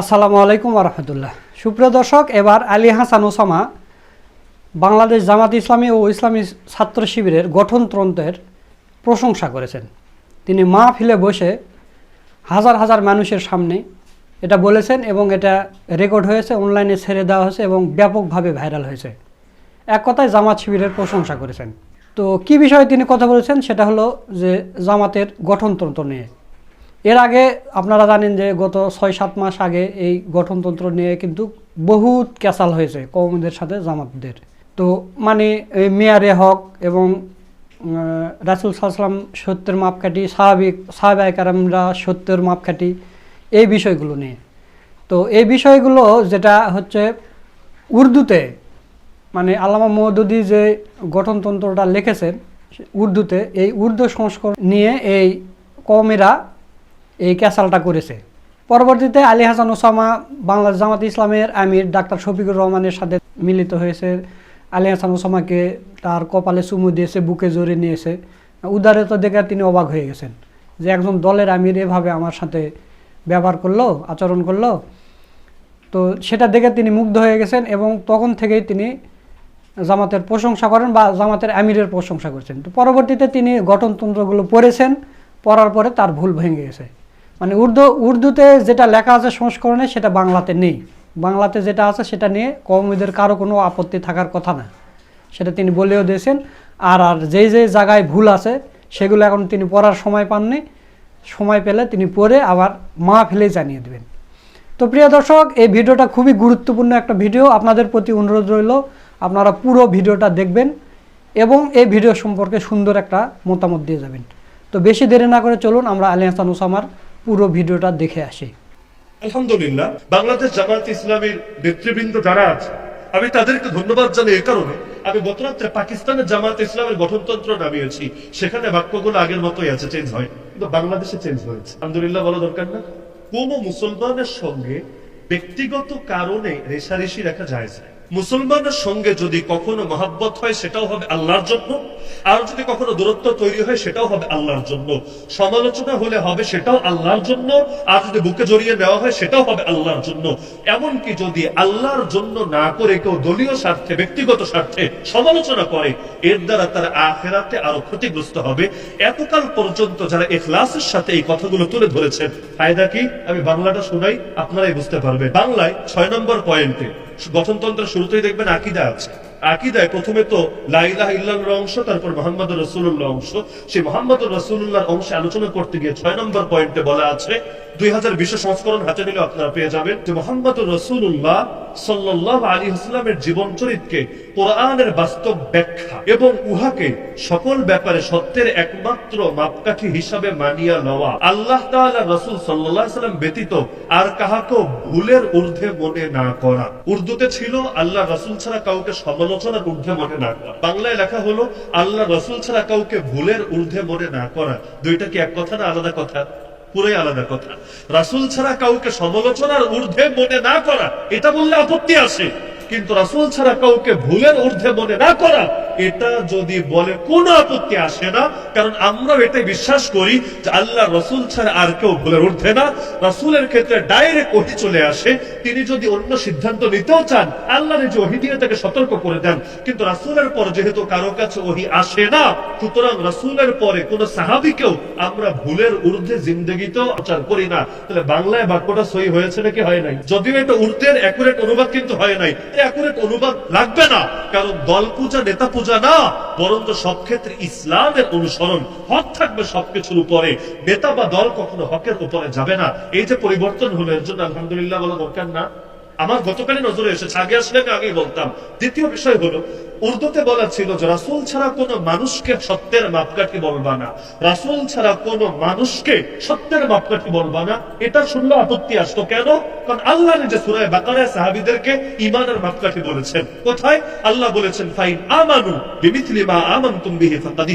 আসসালামু আলাইকুম রহমতুল্লাহ। সুপ্রিয় দর্শক, এবার আলী হাসান ওসামা বাংলাদেশ জামাত ইসলামী ও ইসলামী ছাত্র শিবিরের গঠনতন্ত্রের প্রশংসা করেছেন। তিনি মাহফিলে বসে হাজার হাজার মানুষের সামনে এটা বলেছেন এবং এটা রেকর্ড হয়েছে, অনলাইনে ছেড়ে দেওয়া হয়েছে এবং ব্যাপকভাবে ভাইরাল হয়েছে। এক কথায় জামাত শিবিরের প্রশংসা করেছেন। তো কি বিষয়ে তিনি কথা বলেছেন? সেটা হলো যে জামাতের গঠনতন্ত্র নিয়ে। এর আগে আপনারা জানেন যে গত ছয়, সাত মাস আগে এই গঠনতন্ত্র নিয়ে কিন্তু বহুত ক্যাসাল হয়েছে কৌমদের সাথে জামাতদের। তো মানে মেয়ারে হক এবং রাসুল সাল্লাম সত্যের মাপকাঠি স্বাভাবিক সাহাবায় কারামরা সত্যের মাপকাঠি, এই বিষয়গুলো নিয়ে। তো এই বিষয়গুলো যেটা হচ্ছে উর্দুতে মানে আল্লামা মৌদুদি যে গঠনতন্ত্রটা লিখেছেন উর্দুতে এই উর্দু সংস্করণ নিয়ে এই কমেরা এই ক্যাসালটা করেছে। পরবর্তীতে আলী হাসান ওসামা বাংলাদেশ জামাত ইসলামের আমির ডাক্তার শফিকুর রহমানের সাথে মিলিত হয়েছে। আলী হাসান ওসামাকে তার কপালে চুমু দিয়েছে, বুকে জড়িয়ে নিয়েছে। উদারতা দেখে তিনি অবাক হয়ে গেছেন যে একজন দলের আমির এভাবে আমার সাথে ব্যবহার করল, আচরণ করল। তো সেটা দেখে তিনি মুগ্ধ হয়ে গেছেন এবং তখন থেকেই তিনি জামাতের প্রশংসা করেন বা জামাতের আমিরের প্রশংসা করছেন। তো পরবর্তীতে তিনি গঠনতন্ত্রগুলো পড়েছেন, পড়ার পরে তার ভুল ভেঙে গেছে। মানে উর্দু, উর্দুতে যেটা লেখা আছে সংস্করণে, সেটা বাংলাতে নেই। বাংলাতে যেটা আছে, সেটা নিয়ে কৌমিদের কারও কোনো আপত্তি থাকার কথা না। সেটা তিনি বলেও দিয়েছেন। আর আর যেই যে জায়গায় ভুল আছে, সেগুলো এখন তিনি পড়ার সময় পাননি। সময় পেলে তিনি পড়ে আবার মা ফেলে জানিয়ে দেবেন। তো প্রিয় দর্শক, এই ভিডিওটা খুবই গুরুত্বপূর্ণ একটা ভিডিও। আপনাদের প্রতি অনুরোধ রইল, আপনারা পুরো ভিডিওটা দেখবেন এবং এই ভিডিও সম্পর্কে সুন্দর একটা মতামত দিয়ে যাবেন। তো বেশি দেরি না করে চলুন, আমরা আলী হাসান ওসামার পুরো ভিডিওটা দেখে আসি। আলহামদুলিল্লাহ, বাংলাদেশ জামাত ইসলামের নেতৃবৃন্দ যারা আছে, আমি তাদেরকে ধন্যবাদ জানাই এই কারণে আমি গতরাত্রে পাকিস্তানের জামাত ইসলামের গঠনতন্ত্র নামিয়েছি, সেখানে বাক্যগুলো আগের মতোই আছে চেঞ্জ হয়। কিন্তু বাংলাদেশে চেঞ্জ হয়েছে। আলহামদুলিল্লাহ বলা দরকার না। কোন মুসলমানের সঙ্গে ব্যক্তিগত কারণে রেশারেশি রাখা যায় মুসলমানের সঙ্গে যদি কখনো মহাব্বত হয়, সেটাও হবে আল্লাহর জন্য। আর যদি কখনো দূরত্ব তৈরি হয়, সেটাও হবে আল্লাহর জন্য। সমালোচনা হলে হবে, সেটাও আল্লাহর জন্য। আর যদি বুকে জড়িয়ে নেওয়া হয়, সেটাও হবে আল্লাহর জন্য। এমনকি যদি আল্লাহর জন্য না করে কেউ দলীয় স্বার্থে, ব্যক্তিগত স্বার্থে সমালোচনা করে, এর দ্বারা তারা আখেরাতে আরও ক্ষতিগ্রস্ত হবে। এতকাল পর্যন্ত যারা এখলাসের সাথে এই কথাগুলো তুলে ধরেছেন, ফায়দা কি? আমি বাংলাটা শোনাই, আপনারাই বুঝতে পারবেন। বাংলায় ছয় নম্বর পয়েন্টে গঠনতন্ত্রের শুরুতেই দেখবেন আকিদা আছে। আকিদায় প্রথমে তো লাইলাহ ইল্লাহর অংশ, তারপর মোহাম্মদ রসুল্লাহ অংশ। সেই মোহাম্মদ রসুল্লাহর অংশে আলোচনা করতে গিয়ে ছয় নম্বর পয়েন্টে বলা আছে, দুই হাজার বিশ সংস্করণ হাতে নিলে আপনারা পেয়ে যাবেন যে মোহাম্মদ রসুল্লাহ সাল্লাহ আলী জীবন চরিত্রকে কোরআনের বাস্তব ব্যাখ্যা এবং উহাকে সকল ব্যাপারে সত্যের একমাত্র মাপকাঠি হিসাবে মানিয়া লওয়া আল্লাহ রসুল ব্যতীত আর কাহাকেও ভুলের ঊর্ধ্বে মনে না করা। উর্দুতে ছিল আল্লাহ রসুল ছাড়া কাউকে সমালোচনার ঊর্ধ্বে মনে না। করা বাংলায় লেখা হলো, আল্লাহ রসুল ছাড়া কাউকে ভুলের ঊর্ধ্বে মনে না করা। দুইটা কি এক কথা না আলাদা কথা? পুরোই আলাদা কথা। রাসুল ছাড়া কাউকে সমালোচনার ঊর্ধ্বে মনে না করা, এটা বললে আপত্তি আসে। কিন্তু রাসুল ছাড়া কাউকে ভুলের ঊর্ধ্বে মনে না করা এটা যদি বলে, কোনো আপত্তি আসে না, কারণ আমরা এটাই বিশ্বাস করি যে আল্লাহ রসুল ছাড়া আর কেউ ভুলের ঊর্ধ্বে না। রাসুলের ক্ষেত্রে ডাইরেক্ট ওহি চলে আসে। তিনি যদি অন্য সিদ্ধান্ত নিতেও চান আল্লাহ যে ওহি দিয়ে তাকে সতর্ক করে দেন। কিন্তু রাসুলের পর যেহেতু কারও কাছে ওহি আসে না, সুতরাং রাসুলের পরে কোন সাহাবিকেও আমরা ভুলের ঊর্ধ্বে জিন্দগিতেও আচার করি না। তাহলে বাংলায় বাক্যটা সই হয়েছে নাকি হয় নাই? যদিও এটা ঊর্ধ্বের অ্যাকুরেট অনুবাদ কিন্তু হয় নাই। অ্যাকুরেট অনুবাদ লাগবে না, কারণ দল পূজা নেতা পূজা না, বরঞ্চ সব ক্ষেত্রে ইসলামের অনুসরণ, হক থাকবে সবকিছুর উপরে। নেতা বা দল কখনো হকের উপরে যাবে না। এই যে পরিবর্তন হলো, এর জন্য আলহামদুলিল্লাহ বলা দরকার না। আমার গতকালই নজরে এসেছে, আগে আসলে আমি আগেই বলতাম। দ্বিতীয় বিষয় হলো উর্দুতে বলা ছিল যে রাসুল ছাড়া কোনো মানুষকে সত্যের মাপকাঠি বলবা না। রাসুল ছাড়া কোনো মানুষকে সত্যের মাপকাঠি বলবা না। এটা শুনলে আপত্তি আসতো কেন? কারণ আল্লাহ নিজে সুরায় বাকারায় সাহাবিদেরকে ইমানের মাপকাঠি বলেছেন। কোথায়? আল্লাহ বলেছেন, ফাইন আমানু বিমিথলি মা আমানতুম বিহি ফাকাদ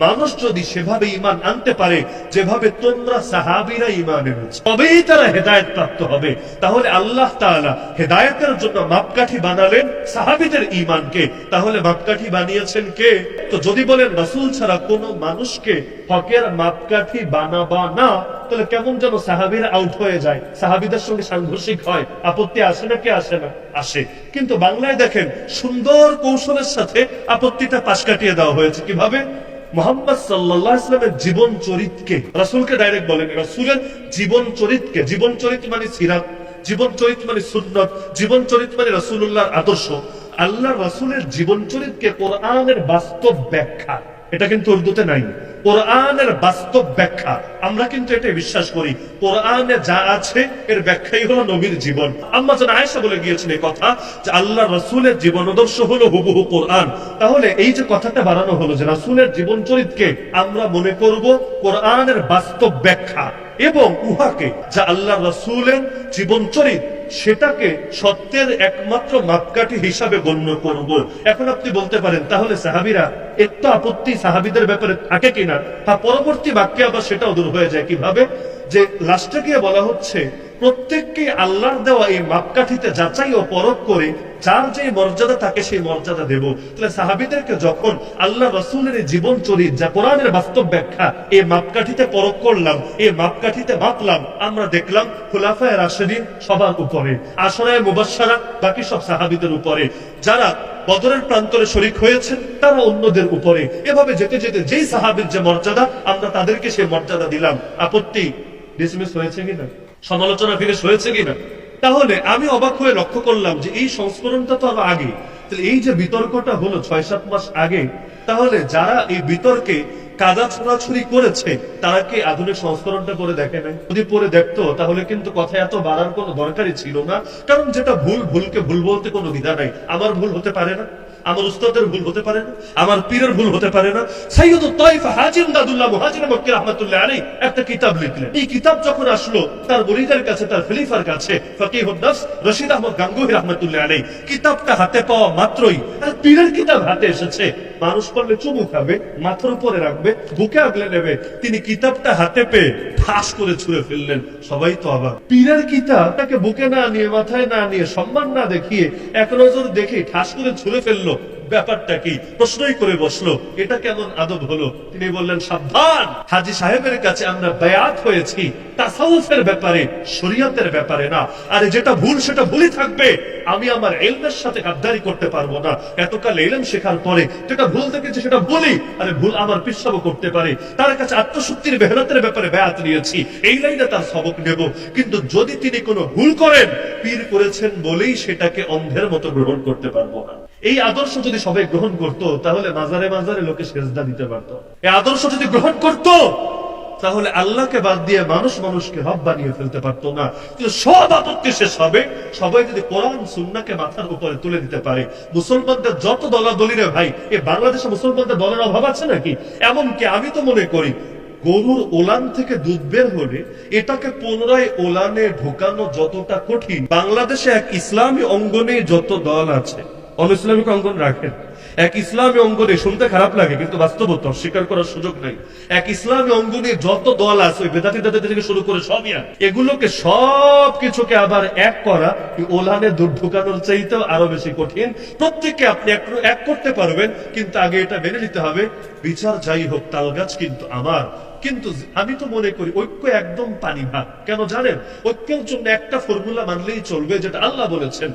মানুষ যদি সেভাবে ইমান আনতে পারে, যেভাবে তোমরা সাহাবীরা ইমান এনেছো, তবেই তারা হেদায়েত প্রাপ্ত হবে। তাহলে আল্লাহ তাআলা হেদায়েতের জন্য মাপকাঠি বানালেন সাহাবীদের ঈমানকে। তাহলে মাপকাঠি বানিয়েছেন কে? তো যদি বলেন, রাসূল ছাড়া কোনো মানুষকে হকের মাপকাঠি বানাবা না, তাহলে কেমন যেন সাহাবিরা আউট হয়ে যায়। সাহাবিদের সঙ্গে সাংঘর্ষিক হয়। আপত্তি আসে না কে আসে না? আসে। কিন্তু বাংলায় দেখেন, সুন্দর কৌশলের সাথে আপত্তিটা পাশ কাটিয়ে দেওয়া হয়েছে। কীভাবে? মোহাম্মদ সাল্লাহ ইসলামের জীবন চরিতকে রাসুলকে ডাইরেক্ট বলেন, রাসুলের জীবন চরিতকে জীবন চরিত মানে সিরাত, জীবন চরিত মানে সুন্নত, জীবন চরিত মানে রাসুল্লাহর আদর্শ। আল্লাহ রাসুলের জীবন চরিতকে কোরআনের বাস্তব ব্যাখ্যা, এটা কিন্তু উর্দুতে নাই। কোরআনের বাস্তব ব্যাখ্যা। আমরা কিন্তু এটা বিশ্বাস করি, কোরআনে যা আছে, এর ব্যাখ্যাই হলো নবীর জীবন। আম্মা যেন আয়েশা বলে গিয়েছেন এই কথা যে আল্লাহ রসুলের জীবন আদর্শ হলো হুবহু কোরআন। তাহলে এই যে কথাটা বাড়ানো হলো যে রাসূলের জীবন চরিতকে আমরা মনে করব কোরআনের বাস্তব ব্যাখ্যা, এবং উহাকে যা আল্লাহ রাসূলের জীবন চরিত সেটাকে সত্যের একমাত্র মাপকাঠি হিসাবে গণ্য করব। এখন আপনি বলতে পারেন, তাহলে সাহাবিরা একটু আপত্তি সাহাবিদের ব্যাপারে থাকে কিনা? তা পরবর্তী বাক্যে আবার সেটাও দূর হয়ে যায়। কীভাবে? যে লাস্টে গিয়ে বলা হচ্ছে প্রত্যেককে আল্লাহর দেওয়া এই মাপকাঠিতে যাচাই ও পরখ করে যার যে মর্যাদা তাকে সেই মর্যাদা দেব। তাহলে সাহাবিদেরকে যখন আল্লাহ রসুলের জীবন চরিত যা কোরআনের বাস্তব ব্যাখ্যা, এই মাপকাঠিতে পরখ করলাম, এই মাপকাঠিতে মাপলাম আমরা দেখলাম খুলাফায় রাশেদিন সবার উপরে, আশরায় মুবাসারা বাকি সব সাহাবিদের উপরে। যারা বদরের প্রান্তরে শরিক হয়েছেন, তারা অন্যদের উপরে। এভাবে যেতে যেতে যেই সাহাবির যে মর্যাদা, আমরা তাদেরকে সেই মর্যাদা দিলাম। আপত্তি ডিসমিস হয়েছে কিনা? সমালোচনা ফিনিশ হয়েছে কিনা? তাহলে আমি অবাক হয়ে লক্ষ্য করলাম যে এই সংস্করণটা তো আরও আগে। তাহলে এই যে বিতর্কটা হলো ছয় সাত মাস আগে, তাহলে যারা এই বিতর্কে কাদা ছোড়াছুরি করেছে, তারা কি আধুনিক সংস্করণটা করে দেখে নাই? যদি পরে দেখতো, তাহলে কিন্তু কথা এত বাড়ার কোনো দরকারই ছিল না। কারণ যেটা ভুল, ভুলকে ভুল বলতে কোনো দ্বিধা নাই। আমার ভুল হতে পারে না। আমার উস্তাদের ভুল হতে পারে না, আমার পীরের ভুল হতে পারে না। সাইয়দ তাইফা হাজিম দাদুল্লাহ মুহাজির মক্কি রাহমাতুল্লাহ আলাইহি একটা কিতাব লিখলেন। এই কিতাব যখন আসলো, তার মুরিদের কাছে, তার খলিফার কাছে ফকিহুন নাফস রশিদ আহমদ গাঙ্গুহি রাহমাতুল্লাহ আলাইহি, কিতাবটা হাতে পাওয়া মাত্রই, আর পীরের কিতাব হাতে এসেছে। মানুষ করলে চুমু খাবে, মাথার উপরে রাখবে, বুকে আগলে নেবে। তিনি কিতাবটা হাতে পেয়ে ঠাস করে ছুঁড়ে ফেললেন। সবাই তো আবার পীরের কিতাব তাকে বুকে না নিয়ে, মাথায় না নিয়ে সম্মান না দেখিয়ে এক নজর দেখে ঠাস করে ছুঁড়ে ফেলল। ব্যাপারটা কি? প্রশ্নই করে বসল, এটা কেমন আদব হলো? তিনি বললেন, সাবধান। হাজি সাহেবের কাছে আমরা বেয়াত হয়েছি। তাসাউফের ব্যাপারে, শরীয়তের ব্যাপারে না। আরে যেটা ভুল, সেটা ভুলই থাকবে। আমি আমার এলমের সাথে গাদ্দারি করতে পারব না। এতকাল এলম শেখার পরে, যেটা ভুল দেখেছি, সেটা বলি আরে ভুল আমার পিসাবও করতে পারে। তার কাছে আত্মশক্তির মেহনতের ব্যাপারে বেয়াত নিয়েছি। এই লাইনে তার সবক নেব। কিন্তু যদি তিনি কোনো ভুল করেন, পীর করেছেন বলেই সেটাকে অন্ধের মতো গ্রহণ করতে পারব না। এই আদর্শ যদি সবাই গ্রহণ করত, তাহলে মাজারে মাজারে লোকে সেজদা দিতে পারত। এই আদর্শ যদি গ্রহণ করত, তাহলে আল্লাহকে বাদ দিয়ে মানুষ মানুষকে রব বানিয়ে ফেলতে পারতো না। সব আপত্তি শেষ হবে। সবাই যদি কোরআন সুন্নাকে মাথার উপরে তুলে দিতে পারে। মুসলমানদের যত দলাদলি রে ভাই এই বাংলাদেশে মুসলমানদের দলের অভাব আছে নাকি? এমনকি আমি তো মনে করি, গরুর ওলান থেকে দুধ বের হলে এটাকে পুনরায় ওলানে ঢোকানো যতটা কঠিন, বাংলাদেশে এক ইসলামী অঙ্গনে যত দল আছে অন ইসলামিক অঙ্গন রাখেন। এক ইসলামী অঙ্গনে শুনতে খারাপ লাগে, কিন্তু বাস্তবতা অস্বীকার করার সুযোগ নাই। এক ইসলামী অঙ্গনে যত দল আছে, ওই বেদাতি দাদা থেকে শুরু করে সবই। এগুলোকে সব কিছুকে আবার এক করা ওলানে দূর ঢুকানোর চাইতেও আরও বেশি কঠিন। প্রত্যেককে আপনি এক করতে পারবেন, কিন্তু আগে এটা মেনে নিতে হবে, বিচার যাই হোক তাল গাছ কিন্তু আমার। কিন্তু আমি তো মনে করি ঐক্য একদম পানি ভাগ কেন জানেন? ঐক্যের জন্য একটা ফর্মুলা মানলেই চলবে, যেটা আল্লাহ বলেছেন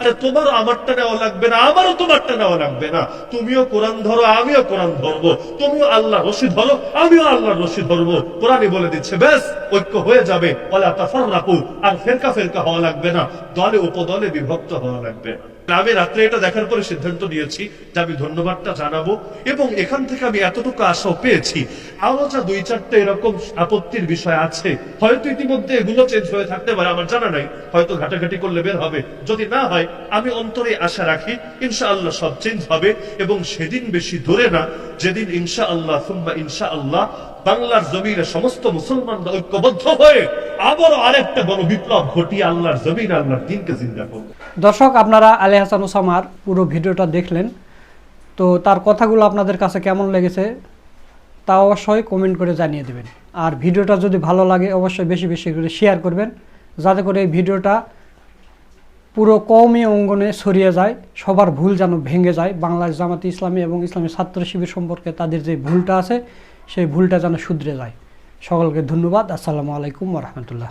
আরে তোমারও আমারটা নেওয়া লাগবে না, আমারও তোমারটা নেওয়া লাগবে না। তুমিও কোরআন ধরো, আমিও কোরআন ধরবো। তুমিও আল্লাহ রশি ধরো, আমিও আল্লাহ রশি ধরবো। কোরআনই বলে দিচ্ছে, ব্যাস, ঐক্য হয়ে যাবে ওয়ালা তাফাররাকু। আর ফেরকা ফেরকা হওয়া লাগবে না, দলে উপদলে বিভক্ত হওয়া লাগবে। না আমি রাত্রে এটা দেখার পরে সিদ্ধান্ত নিয়েছি যে আমি ধন্যবাদটা জানাব। এবং এখান থেকে আমি এতটুকু আশাও পেয়েছি। আরও যা দুই চারটে এরকম আপত্তির বিষয় আছে। হয়তো ইতিমধ্যে এগুলো চেঞ্জ হয়ে থাকতে পারে, আমার জানা নাই। হয়তো ঘাটাঘাটি করলে বের হবে। যদি না হয়, আমি অন্তরে আশা রাখি ইনশাআল্লাহ সব চেঞ্জ হবে এবং সেদিন বেশি দূরে না, যেদিন ইনশাআল্লাহ, সুম্মা ইনশাআল্লাহ, বাংলার জমিনে সমস্ত মুসলমানরা ঐক্যবদ্ধ হয়ে আবারও আরেকটা বড় বিপ্লব ঘটিয়ে আল্লাহর জমিন, আল্লাহর দিনকে জিন্দা করবে। দর্শক, আপনারা আলে হাসান ওসামার পুরো ভিডিওটা দেখলেন। তো তার কথাগুলো আপনাদের কাছে কেমন লেগেছে তা অবশ্যই কমেন্ট করে জানিয়ে দেবেন। আর ভিডিওটা যদি ভালো লাগে, অবশ্যই বেশি বেশি করে শেয়ার করবেন, যাতে করে এই ভিডিওটা পুরো কওমি অঙ্গনে ছড়িয়ে যায়, সবার ভুল যেন ভেঙে যায়। বাংলাদেশ জামাতি ইসলামী এবং ইসলামী ছাত্র শিবির সম্পর্কে তাদের যে ভুলটা আছে, সেই ভুলটা যেন শুধরে যায়। সকলকে ধন্যবাদ। আসসালামু আলাইকুম রহমতুল্লাহ।